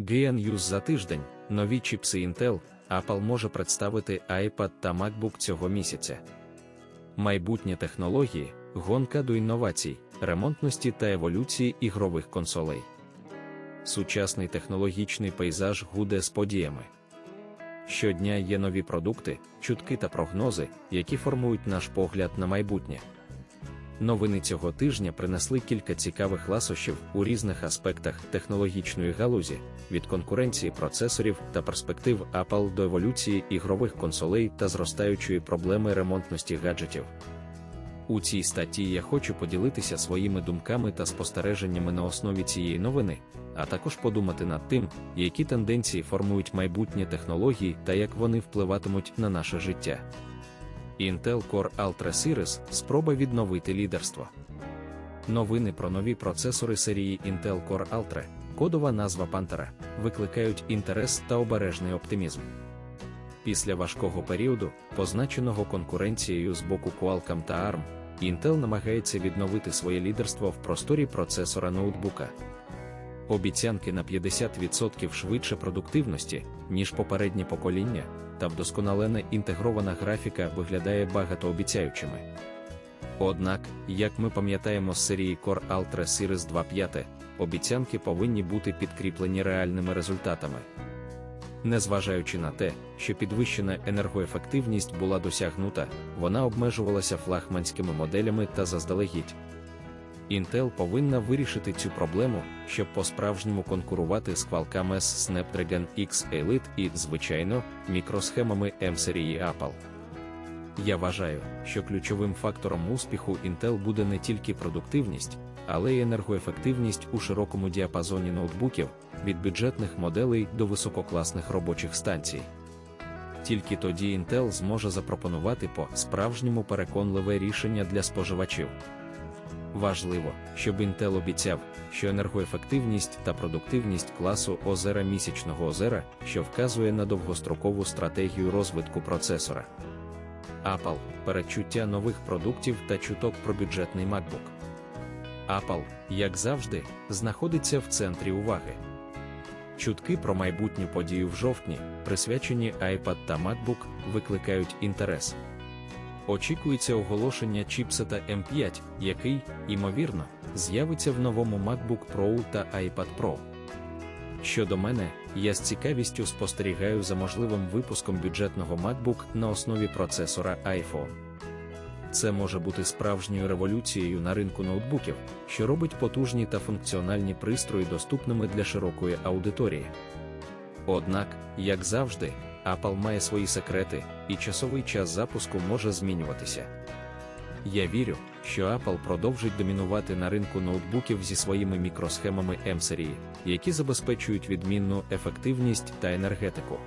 GN за тиждень, нові чіпси Intel, Apple може представити iPad та MacBook цього місяця. Майбутнє технології, гонка до інновацій, ремонтності та еволюції ігрових консолей. Сучасний технологічний пейзаж гуде з подіями. Щодня є нові продукти, чутки та прогнози, які формують наш погляд на майбутнє. Новини цього тижня принесли кілька цікавих ласощів у різних аспектах технологічної галузі, від конкуренції процесорів та перспектив Apple до еволюції ігрових консолей та зростаючої проблеми ремонтності гаджетів. У цій статті я хочу поділитися своїми думками та спостереженнями на основі цієї новини, а також подумати над тим, які тенденції формують майбутні технології та як вони впливатимуть на наше життя. Intel Core Ultra Series – спроба відновити лідерство. Новини про нові процесори серії Intel Core Ultra, кодова назва Pantera, викликають інтерес та обережний оптимізм. Після важкого періоду, позначеного конкуренцією з боку Qualcomm та ARM, Intel намагається відновити своє лідерство в просторі процесора ноутбука. Обіцянки на 50% швидше продуктивності, ніж попереднє покоління, та вдосконалена інтегрована графіка виглядає багатообіцяючими. Однак, як ми пам'ятаємо з серії Core Ultra Series 2.5, обіцянки повинні бути підкріплені реальними результатами. Незважаючи на те, що підвищена енергоефективність була досягнута, вона обмежувалася флагманськими моделями та заздалегідь. Intel повинна вирішити цю проблему, щоб по-справжньому конкурувати з Qualcomm S Snapdragon X Elite і, звичайно, мікросхемами M-серії Apple. Я вважаю, що ключовим фактором успіху Intel буде не тільки продуктивність, але й енергоефективність у широкому діапазоні ноутбуків від бюджетних моделей до висококласних робочих станцій. Тільки тоді Intel зможе запропонувати по справжньому переконливе рішення для споживачів. Важливо, щоб Intel обіцяв, що енергоефективність та продуктивність класу озера місячного озера, що вказує на довгострокову стратегію розвитку процесора. Apple передчуття нових продуктів та чуток про бюджетний MacBook. Apple, як завжди, знаходиться в центрі уваги. Чутки про майбутню подію в жовтні, присвячені iPad та MacBook, викликають інтерес. Очікується оголошення чіпсета M5, який, ймовірно, з'явиться в новому MacBook Pro та iPad Pro. Щодо мене, я з цікавістю спостерігаю за можливим випуском бюджетного MacBook на основі процесора iPhone. Це може бути справжньою революцією на ринку ноутбуків, що робить потужні та функціональні пристрої доступними для широкої аудиторії. Однак, як завжди, Apple має свої секрети, і часовий час запуску може змінюватися. Я вірю, що Apple продовжить домінувати на ринку ноутбуків зі своїми мікросхемами M-серії, які забезпечують відмінну ефективність та енергетику.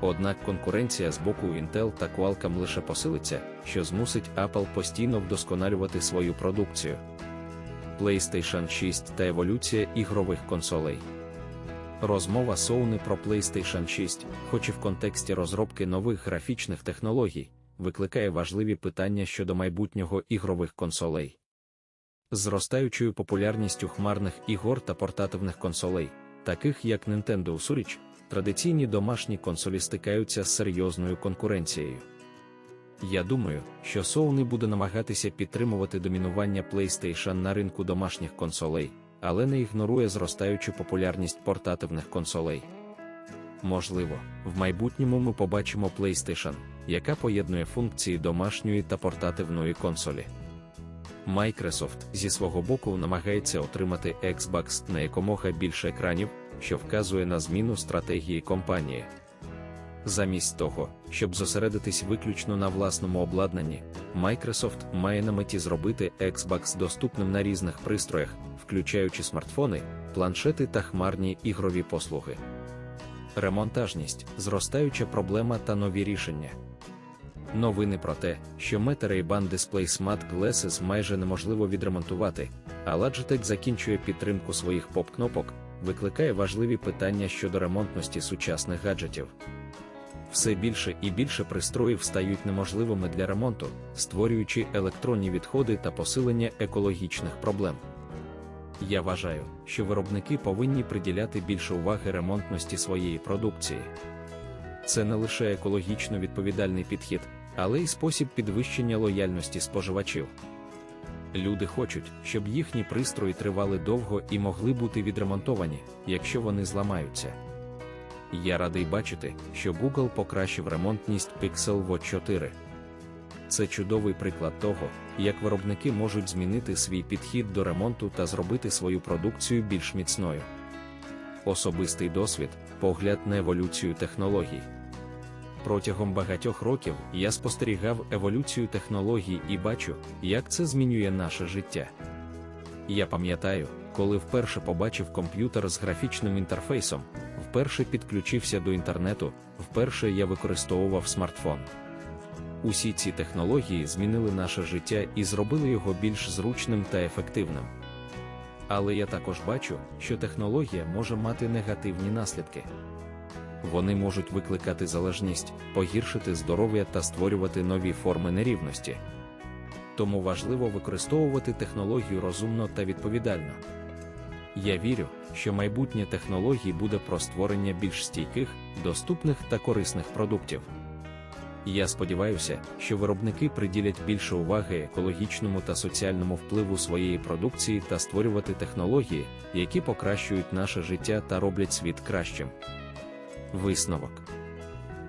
Однак конкуренція з боку Intel та Qualcomm лише посилиться, що змусить Apple постійно вдосконалювати свою продукцію. PlayStation 6 та еволюція ігрових консолей. Розмова Sony про PlayStation 6, хоч і в контексті розробки нових графічних технологій, викликає важливі питання щодо майбутнього ігрових консолей. Зростаючою популярністю хмарних ігор та портативних консолей, таких як Nintendo Switch, традиційні домашні консолі стикаються з серйозною конкуренцією. Я думаю, що Sony буде намагатися підтримувати домінування PlayStation на ринку домашніх консолей але не ігнорує зростаючу популярність портативних консолей. Можливо, в майбутньому ми побачимо PlayStation, яка поєднує функції домашньої та портативної консолі. Microsoft зі свого боку намагається отримати Xbox на якомога більше екранів, що вказує на зміну стратегії компанії. Замість того, щоб зосередитись виключно на власному обладнанні, Microsoft має на меті зробити Xbox доступним на різних пристроях, включаючи смартфони, планшети та хмарні ігрові послуги. Ремонтажність, зростаюча проблема та нові рішення. Новини про те, що Meta Ray-Ban Display Smart Glasses майже неможливо відремонтувати, а Logitech закінчує підтримку своїх поп-кнопок, викликає важливі питання щодо ремонтності сучасних гаджетів. Все більше і більше пристроїв стають неможливими для ремонту, створюючи електронні відходи та посилення екологічних проблем. Я вважаю, що виробники повинні приділяти більше уваги ремонтності своєї продукції. Це не лише екологічно відповідальний підхід, але й спосіб підвищення лояльності споживачів. Люди хочуть, щоб їхні пристрої тривали довго і могли бути відремонтовані, якщо вони зламаються. Я радий бачити, що Google покращив ремонтність Pixel Watch 4. Це чудовий приклад того, як виробники можуть змінити свій підхід до ремонту та зробити свою продукцію більш міцною. Особистий досвід, погляд на еволюцію технологій. Протягом багатьох років я спостерігав еволюцію технологій і бачу, як це змінює наше життя. Я пам'ятаю, коли вперше побачив комп'ютер з графічним інтерфейсом, вперше підключився до інтернету, вперше я використовував смартфон. Усі ці технології змінили наше життя і зробили його більш зручним та ефективним. Але я також бачу, що технологія може мати негативні наслідки. Вони можуть викликати залежність, погіршити здоров'я та створювати нові форми нерівності. Тому важливо використовувати технологію розумно та відповідально. Я вірю, що майбутнє технологій буде про створення більш стійких, доступних та корисних продуктів. Я сподіваюся, що виробники приділять більше уваги екологічному та соціальному впливу своєї продукції та створювати технології, які покращують наше життя та роблять світ кращим. Висновок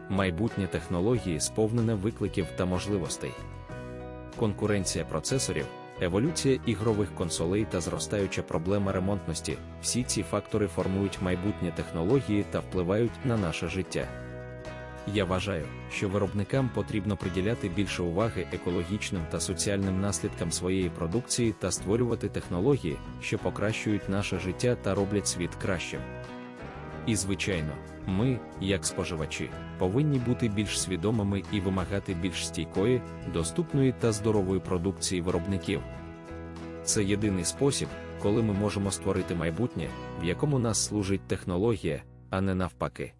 майбутнє технології сповнене викликів та можливостей. Конкуренція процесорів, еволюція ігрових консолей та зростаюча проблема ремонтності всі ці фактори формують майбутнє технології та впливають на наше життя. Я вважаю, що виробникам потрібно приділяти більше уваги екологічним та соціальним наслідкам своєї продукції та створювати технології, що покращують наше життя та роблять світ кращим. І, звичайно, ми, як споживачі, повинні бути більш свідомими і вимагати більш стійкої, доступної та здорової продукції виробників. Це єдиний спосіб, коли ми можемо створити майбутнє, в якому нас служить технологія, а не навпаки.